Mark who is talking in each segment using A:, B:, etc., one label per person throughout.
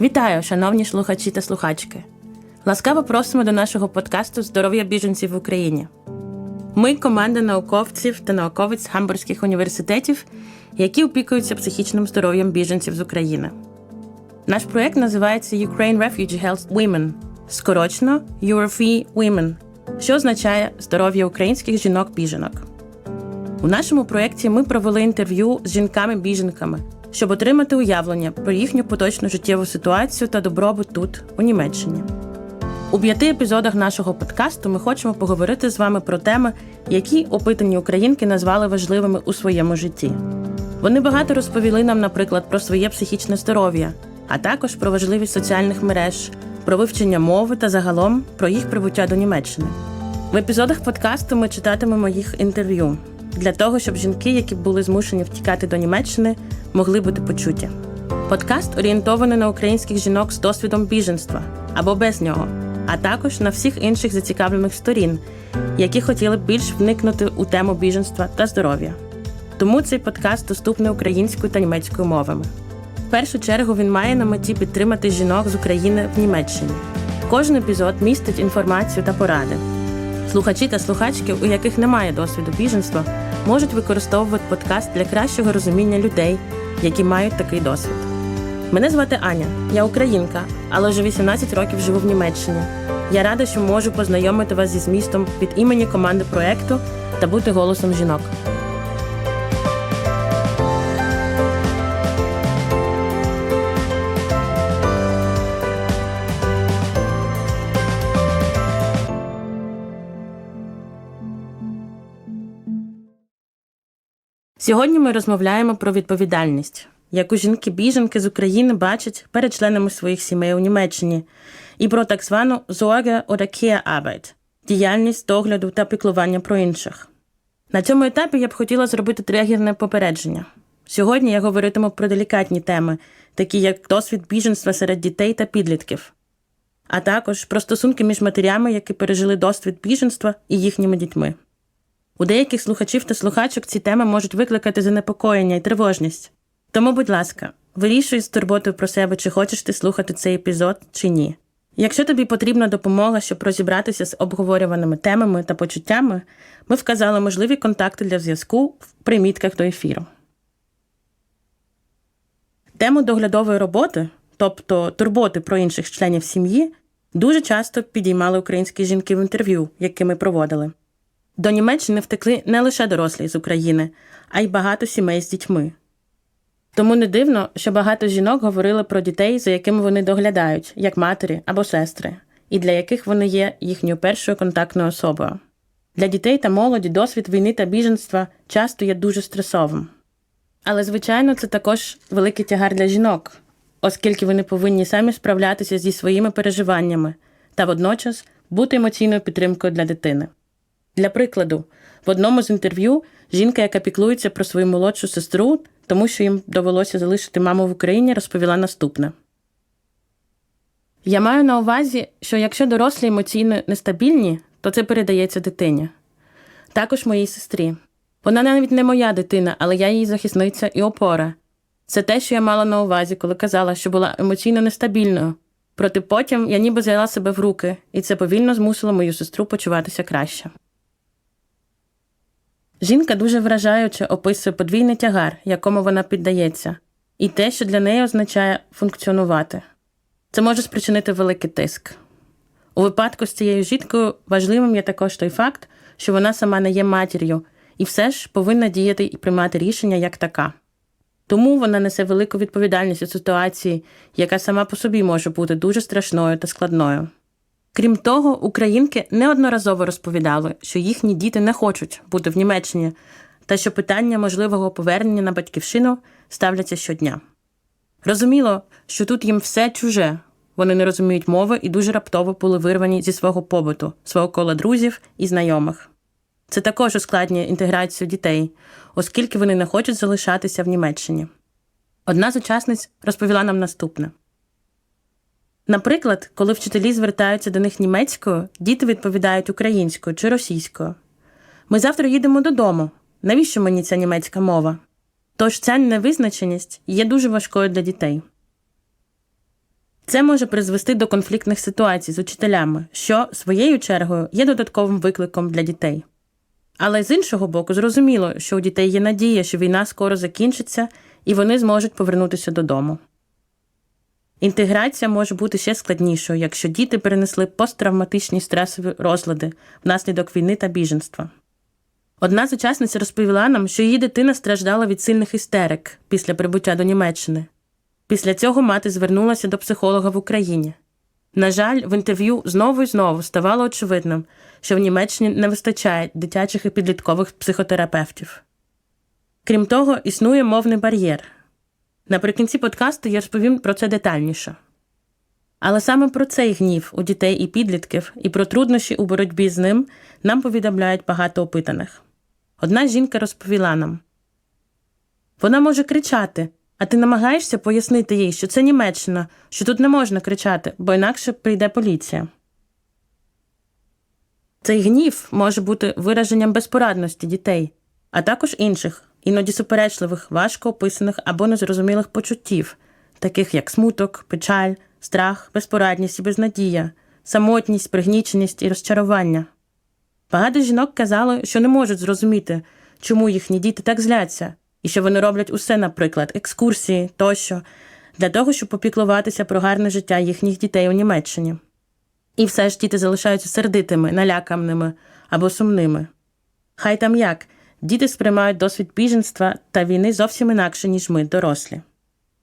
A: Вітаю, шановні слухачі та слухачки. Ласкаво просимо до нашого подкасту Здоров'я біженців в Україні. Ми команда науковців та науковець Гамбурзьких університетів, які опікуються психічним здоров'ям біженців з України. Наш проєкт називається Ukraine Refugee Health Women, скорочено URFE Women, що означає здоров'я українських жінок-біженок. У нашому проєкті ми провели інтерв'ю з жінками-біженками, щоб отримати уявлення про їхню поточну життєву ситуацію та добробут тут, у Німеччині. У п'яти епізодах нашого подкасту ми хочемо поговорити з вами про теми, які опитані українки назвали важливими у своєму житті. Вони багато розповіли нам, наприклад, про своє психічне здоров'я, а також про важливість соціальних мереж, про вивчення мови та загалом про їх прибуття до Німеччини. В епізодах подкасту ми читатимемо їх інтерв'ю для того, щоб жінки, які були змушені втікати до Німеччини, могли бути почуті. Подкаст орієнтований на українських жінок з досвідом біженства або без нього, а також на всіх інших зацікавлених сторін, які хотіли б більш вникнути у тему біженства та здоров'я. Тому цей подкаст доступний українською та німецькою мовами. В першу чергу він має на меті підтримати жінок з України в Німеччині. Кожен епізод містить інформацію та поради. Слухачі та слухачки, у яких немає досвіду біженства, можуть використовувати подкаст для кращого розуміння людей, які мають такий досвід. Мене звати Аня, я українка, але вже 18 років живу в Німеччині. Я рада, що можу познайомити вас зі змістом від імені команди проекту та бути голосом жінок. Сьогодні ми розмовляємо про відповідальність, яку жінки-біженки з України бачать перед членами своїх сімей у Німеччині, і про так звану Sorge oder Care-Arbeit – діяльність догляду та піклування про інших. На цьому етапі я б хотіла зробити тригерне попередження. Сьогодні я говоритиму про делікатні теми, такі як досвід біженства серед дітей та підлітків, а також про стосунки між матерями, які пережили досвід біженства і їхніми дітьми. У деяких слухачів та слухачок ці теми можуть викликати занепокоєння і тривожність. Тому, будь ласка, вирішуй з турботою про себе, чи хочеш ти слухати цей епізод, чи ні. Якщо тобі потрібна допомога, щоб розібратися з обговорюваними темами та почуттями, ми вказали можливі контакти для зв'язку в примітках до ефіру. Тему доглядової роботи, тобто турботи про інших членів сім'ї, дуже часто підіймали українські жінки в інтерв'ю, які ми проводили. До Німеччини втекли не лише дорослі з України, а й багато сімей з дітьми. Тому не дивно, що багато жінок говорили про дітей, за якими вони доглядають, як матері або сестри, і для яких вони є їхньою першою контактною особою. Для дітей та молоді досвід війни та біженства часто є дуже стресовим. Але, звичайно, це також великий тягар для жінок, оскільки вони повинні самі справлятися зі своїми переживаннями та водночас бути емоційною підтримкою для дитини. Для прикладу, в одному з інтерв'ю жінка, яка піклується про свою молодшу сестру, тому що їм довелося залишити маму в Україні, розповіла наступне. Я маю на увазі, що якщо дорослі емоційно нестабільні, то це передається дитині. Також моїй сестрі. Вона навіть не моя дитина, але я її захисниця і опора. Це те, що я мала на увазі, коли казала, що була емоційно нестабільною. Проте потім я ніби взяла себе в руки, і це повільно змусило мою сестру почуватися краще. Жінка дуже вражаюче описує подвійний тягар, якому вона піддається, і те, що для неї означає функціонувати. Це може спричинити великий тиск. У випадку з цією жінкою важливим є також той факт, що вона сама не є матір'ю і все ж повинна діяти і приймати рішення як така. Тому вона несе велику відповідальність у ситуації, яка сама по собі може бути дуже страшною та складною. Крім того, українки неодноразово розповідали, що їхні діти не хочуть бути в Німеччині, та що питання можливого повернення на батьківщину ставляться щодня. Розуміло, що тут їм все чуже, вони не розуміють мови і дуже раптово були вирвані зі свого побуту, свого кола друзів і знайомих. Це також ускладнює інтеграцію дітей, оскільки вони не хочуть залишатися в Німеччині. Одна з учасниць розповіла нам наступне. Наприклад, коли вчителі звертаються до них німецькою, діти відповідають українською чи російською. Ми завтра їдемо додому. Навіщо мені ця німецька мова? Тож ця невизначеність є дуже важкою для дітей. Це може призвести до конфліктних ситуацій з учителями, що своєю чергою є додатковим викликом для дітей. Але з іншого боку, зрозуміло, що у дітей є надія, що війна скоро закінчиться і вони зможуть повернутися додому. Інтеграція може бути ще складнішою, якщо діти перенесли посттравматичні стресові розлади внаслідок війни та біженства. Одна з учасниць розповіла нам, що її дитина страждала від сильних істерик після прибуття до Німеччини. Після цього мати звернулася до психолога в Україні. На жаль, в інтерв'ю знову і знову ставало очевидним, що в Німеччині не вистачає дитячих і підліткових психотерапевтів. Крім того, існує мовний бар'єр. Наприкінці подкасту я розповім про це детальніше. Але саме про цей гнів у дітей і підлітків і про труднощі у боротьбі з ним нам повідомляють багато опитаних. Одна жінка розповіла нам вона може кричати, а ти намагаєшся пояснити їй, що це Німеччина, що тут не можна кричати, бо інакше прийде поліція. Цей гнів може бути вираженням безпорадності дітей, а також інших, іноді суперечливих, важко описаних або незрозумілих почуттів, таких як смуток, печаль, страх, безпорадність і безнадія, самотність, пригніченість і розчарування. Багато жінок казали, що не можуть зрозуміти, чому їхні діти так зляться, і що вони роблять усе, наприклад, екскурсії тощо, для того, щоб попіклуватися про гарне життя їхніх дітей у Німеччині. І все ж діти залишаються сердитими, наляканими або сумними. Хай там як, діти сприймають досвід біженства та війни зовсім інакше, ніж ми, дорослі.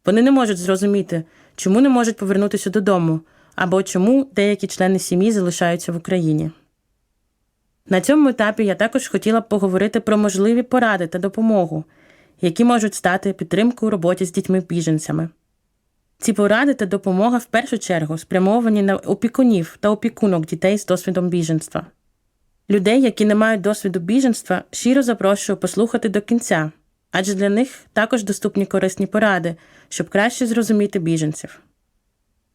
A: Вони не можуть зрозуміти, чому не можуть повернутися додому, або чому деякі члени сім'ї залишаються в Україні. На цьому етапі я також хотіла б поговорити про можливі поради та допомогу, які можуть стати підтримкою у роботі з дітьми-біженцями. Ці поради та допомога в першу чергу спрямовані на опікунів та опікунок дітей з досвідом біженства. Людей, які не мають досвіду біженства, щиро запрошую послухати до кінця, адже для них також доступні корисні поради, щоб краще зрозуміти біженців.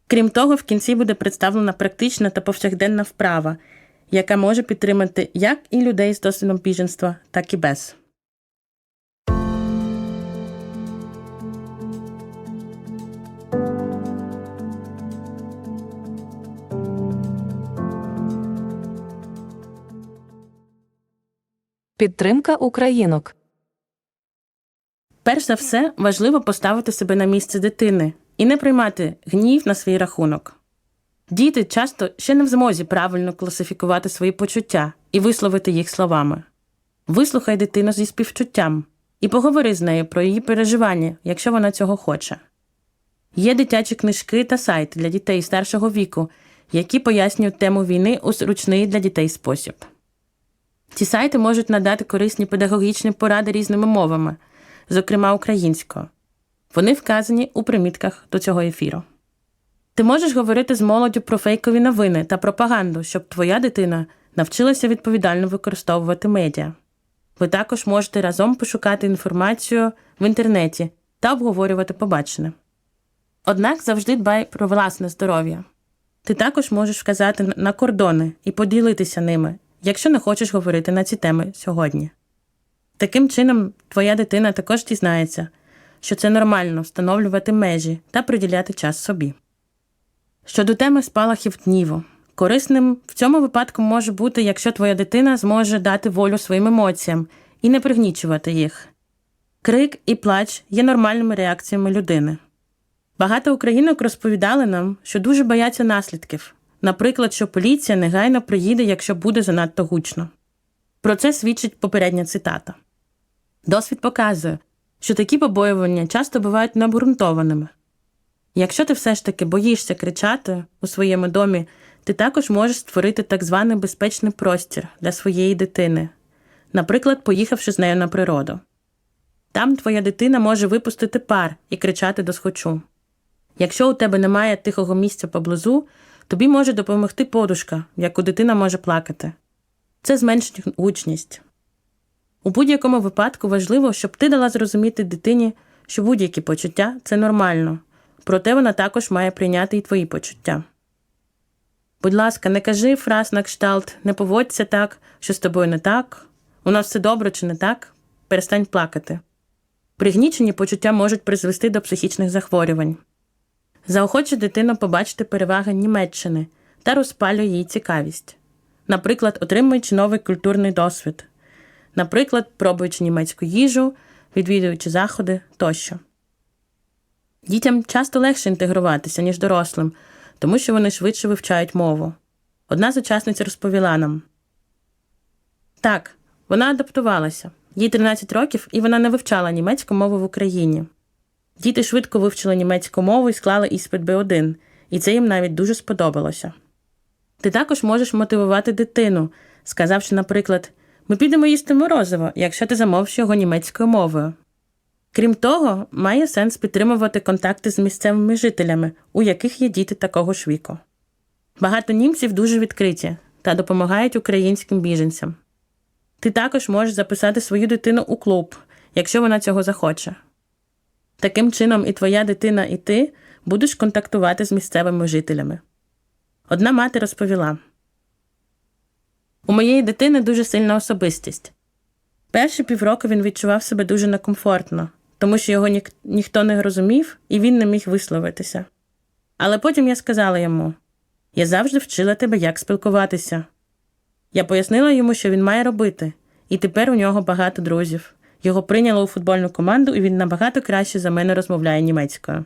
A: Крім того, в кінці буде представлена практична та повсякденна вправа, яка може підтримати як і людей з досвідом біженства, так і без.
B: Підтримка українок.
A: Перш за все, важливо поставити себе на місце дитини і не приймати гнів на свій рахунок. Діти часто ще не в змозі правильно класифікувати свої почуття і висловити їх словами. Вислухай дитину зі співчуттям і поговори з нею про її переживання, якщо вона цього хоче. Є дитячі книжки та сайти для дітей старшого віку, які пояснюють тему війни у зручний для дітей спосіб. Ці сайти можуть надати корисні педагогічні поради різними мовами, зокрема українською. Вони вказані у примітках до цього ефіру. Ти можеш говорити з молоддю про фейкові новини та пропаганду, щоб твоя дитина навчилася відповідально використовувати медіа. Ви також можете разом пошукати інформацію в інтернеті та обговорювати побачене. Однак завжди дбай про власне здоров'я. Ти також можеш вказати на кордони і поділитися ними, якщо не хочеш говорити на ці теми сьогодні. Таким чином, твоя дитина також дізнається, що це нормально встановлювати межі та приділяти час собі. Щодо теми спалахів гніву, корисним в цьому випадку може бути, якщо твоя дитина зможе дати волю своїм емоціям і не пригнічувати їх. Крик і плач є нормальними реакціями людини. Багато українок розповідали нам, що дуже бояться наслідків, наприклад, що поліція негайно приїде, якщо буде занадто гучно. Про це свідчить попередня цитата. Досвід показує, що такі побоювання часто бувають необґрунтованими. Якщо ти все ж таки боїшся кричати у своєму домі, ти також можеш створити так званий безпечний простір для своєї дитини, наприклад, поїхавши з нею на природу. Там твоя дитина може випустити пар і кричати до схочу. Якщо у тебе немає тихого місця поблизу, тобі може допомогти подушка, яку дитина може плакати. Це зменшить гучність. У будь-якому випадку важливо, щоб ти дала зрозуміти дитині, що будь-які почуття це нормально, проте вона також має прийняти і твої почуття. Будь ласка, не кажи фраз на кшталт, не поводься так, що з тобою не так, у нас все добре чи не так, перестань плакати. Пригнічені почуття можуть призвести до психічних захворювань. Заохоче дитину побачити переваги Німеччини та розпалює її цікавість. Наприклад, отримуючи новий культурний досвід, наприклад, пробуючи німецьку їжу, відвідуючи заходи тощо. Дітям часто легше інтегруватися, ніж дорослим, тому що вони швидше вивчають мову. Одна з учасниць розповіла нам так, вона адаптувалася. Їй 13 років, і вона не вивчала німецьку мову в Україні. Діти швидко вивчили німецьку мову і склали іспит Б1, і це їм навіть дуже сподобалося. Ти також можеш мотивувати дитину, сказавши, наприклад, ми підемо їсти морозиво, якщо ти замовиш його німецькою мовою. Крім того, має сенс підтримувати контакти з місцевими жителями, у яких є діти такого ж віку. Багато німців дуже відкриті та допомагають українським біженцям. Ти також можеш записати свою дитину у клуб, якщо вона цього захоче. Таким чином, і твоя дитина, і ти будеш контактувати з місцевими жителями. Одна мати розповіла: У моєї дитини дуже сильна особистість. Перші півроку він відчував себе дуже некомфортно, тому що його нік- ніхто не розумів і він не міг висловитися. Але потім я сказала йому: я завжди вчила тебе, як спілкуватися. Я пояснила йому, що він має робити, і тепер у нього багато друзів. Його прийняли у футбольну команду, і він набагато краще за мене розмовляє німецькою.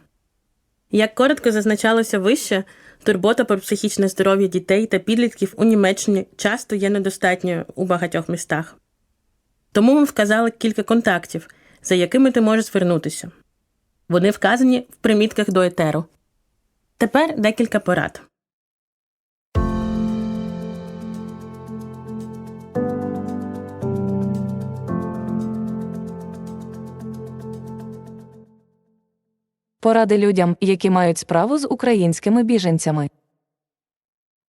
A: Як коротко зазначалося вище, турбота про психічне здоров'я дітей та підлітків у Німеччині часто є недостатньою у багатьох містах. Тому ми вказали кілька контактів, за якими ти можеш звернутися. Вони вказані в примітках до етеру. Тепер декілька порад.
B: Поради людям, які мають справу з українськими біженцями.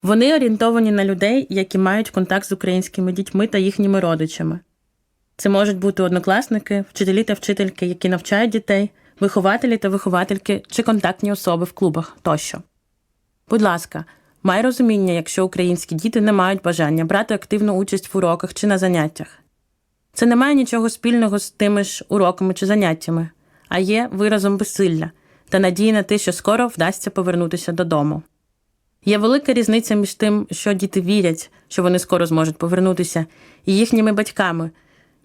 A: Вони орієнтовані на людей, які мають контакт з українськими дітьми та їхніми родичами. Це можуть бути однокласники, вчителі та вчительки, які навчають дітей, вихователі та виховательки чи контактні особи в клубах тощо. Будь ласка, май розуміння, якщо українські діти не мають бажання брати активну участь в уроках чи на заняттях. Це не має нічого спільного з тими ж уроками чи заняттями, а є виразом безсилля та надії на те, що скоро вдасться повернутися додому. Є велика різниця між тим, що діти вірять, що вони скоро зможуть повернутися, і їхніми батьками,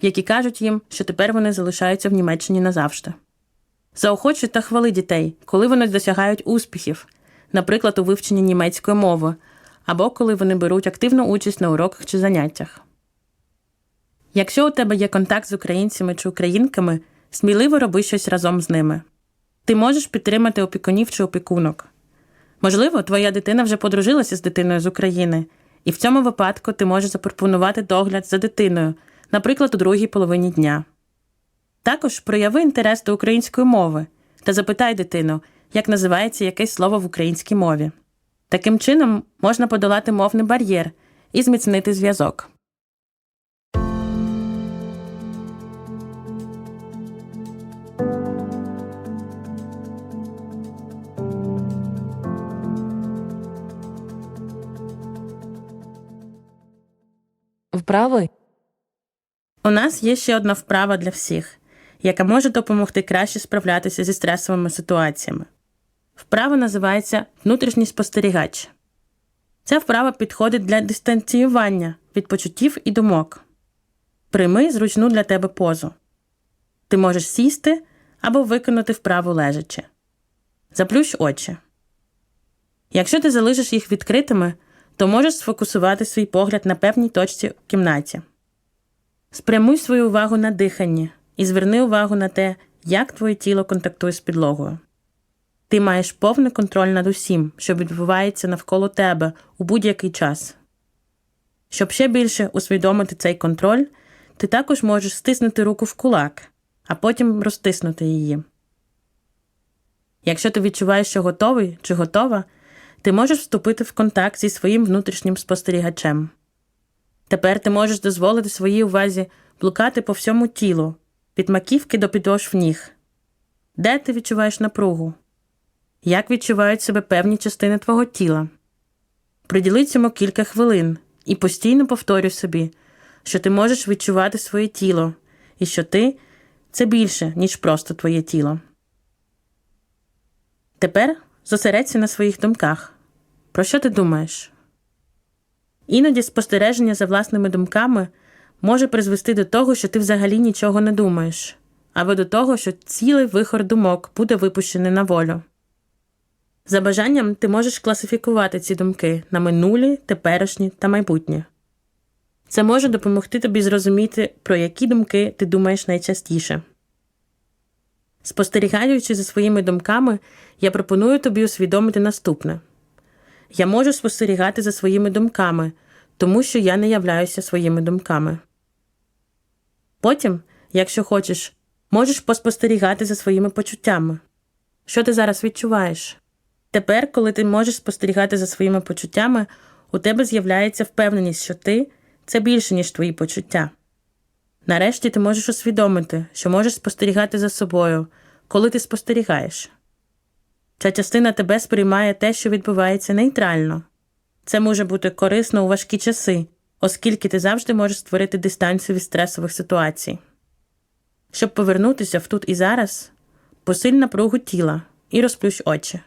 A: які кажуть їм, що тепер вони залишаються в Німеччині назавжди. Заохочуй та хвали дітей, коли вони досягають успіхів, наприклад, у вивченні німецької мови, або коли вони беруть активну участь на уроках чи заняттях. Якщо у тебе є контакт з українцями чи українками, сміливо роби щось разом з ними. Ти можеш підтримати опікунів чи опікунок. Можливо, твоя дитина вже подружилася з дитиною з України, і в цьому випадку ти можеш запропонувати догляд за дитиною, наприклад, у другій половині дня. Також прояви інтерес до української мови та запитай дитину, як називається якесь слово в українській мові. Таким чином можна подолати мовний бар'єр і зміцнити зв'язок.
B: Вправи
A: У нас є ще одна вправа для всіх, яка може допомогти краще справлятися зі стресовими ситуаціями. Вправа називається внутрішній спостерігач. Ця вправа підходить для дистанціювання від почуттів і думок. Прийми зручну для тебе позу. Ти можеш сісти або виконати вправу лежачи. Заплющ очі. Якщо ти залишиш їх відкритими, то можеш сфокусувати свій погляд на певній точці в кімнаті. Спрямуй свою увагу на дихання і зверни увагу на те, як твоє тіло контактує з підлогою. Ти маєш повний контроль над усім, що відбувається навколо тебе у будь-який час. Щоб ще більше усвідомити цей контроль, ти також можеш стиснути руку в кулак, а потім розтиснути її. Якщо ти відчуваєш, що готовий чи готова, ти можеш вступити в контакт зі своїм внутрішнім спостерігачем. Тепер ти можеш дозволити своїй увазі блукати по всьому тілу, від маківки до підошв ніг. Де ти відчуваєш напругу? Як відчувають себе певні частини твого тіла? Приділи цьому кілька хвилин і постійно повторюй собі, що ти можеш відчувати своє тіло і що ти це більше, ніж просто твоє тіло. Тепер зосередься на своїх думках. Про що ти думаєш? Іноді спостереження за власними думками може призвести до того, що ти взагалі нічого не думаєш, або до того, що цілий вихор думок буде випущений на волю. За бажанням ти можеш класифікувати ці думки на минулі, теперішні та майбутнє. Це може допомогти тобі зрозуміти, про які думки ти думаєш найчастіше. Спостерігаючи за своїми думками, я пропоную тобі усвідомити наступне: я можу спостерігати за своїми думками, тому що я не являюся своїми думками. Потім, якщо хочеш, можеш поспостерігати за своїми почуттями. Що ти зараз відчуваєш? Тепер, коли ти можеш спостерігати за своїми почуттями, у тебе з'являється впевненість, що ти це більше, ніж твої почуття. Нарешті ти можеш усвідомити, що можеш спостерігати за собою, коли ти спостерігаєш. Ця частина тебе сприймає те, що відбувається нейтрально. Це може бути корисно у важкі часи, оскільки ти завжди можеш створити дистанцію від стресових ситуацій. Щоб повернутися в тут і зараз, посиль напругу тіла і розплющ очі.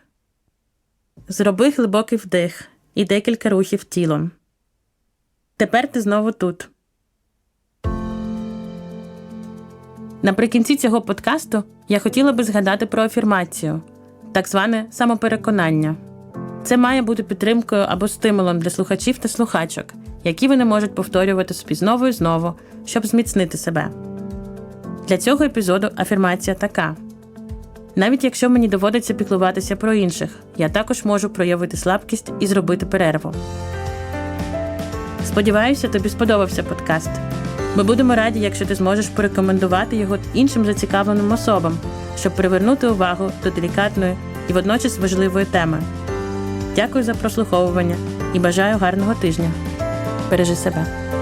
A: Зроби глибокий вдих і декілька рухів тілом. Тепер ти знову тут. Наприкінці цього подкасту я хотіла би згадати про афірмацію, так зване самопереконання. Це має бути підтримкою або стимулом для слухачів та слухачок, які вони можуть повторювати собі знову і знову, щоб зміцнити себе. Для цього епізоду афірмація така: навіть якщо мені доводиться піклуватися про інших, я також можу проявити слабкість і зробити перерву. Сподіваюся, тобі сподобався подкаст. Ми будемо раді, якщо ти зможеш порекомендувати його іншим зацікавленим особам, щоб привернути увагу до делікатної і водночас важливої теми. Дякую за прослуховування і бажаю гарного тижня. Бережи себе.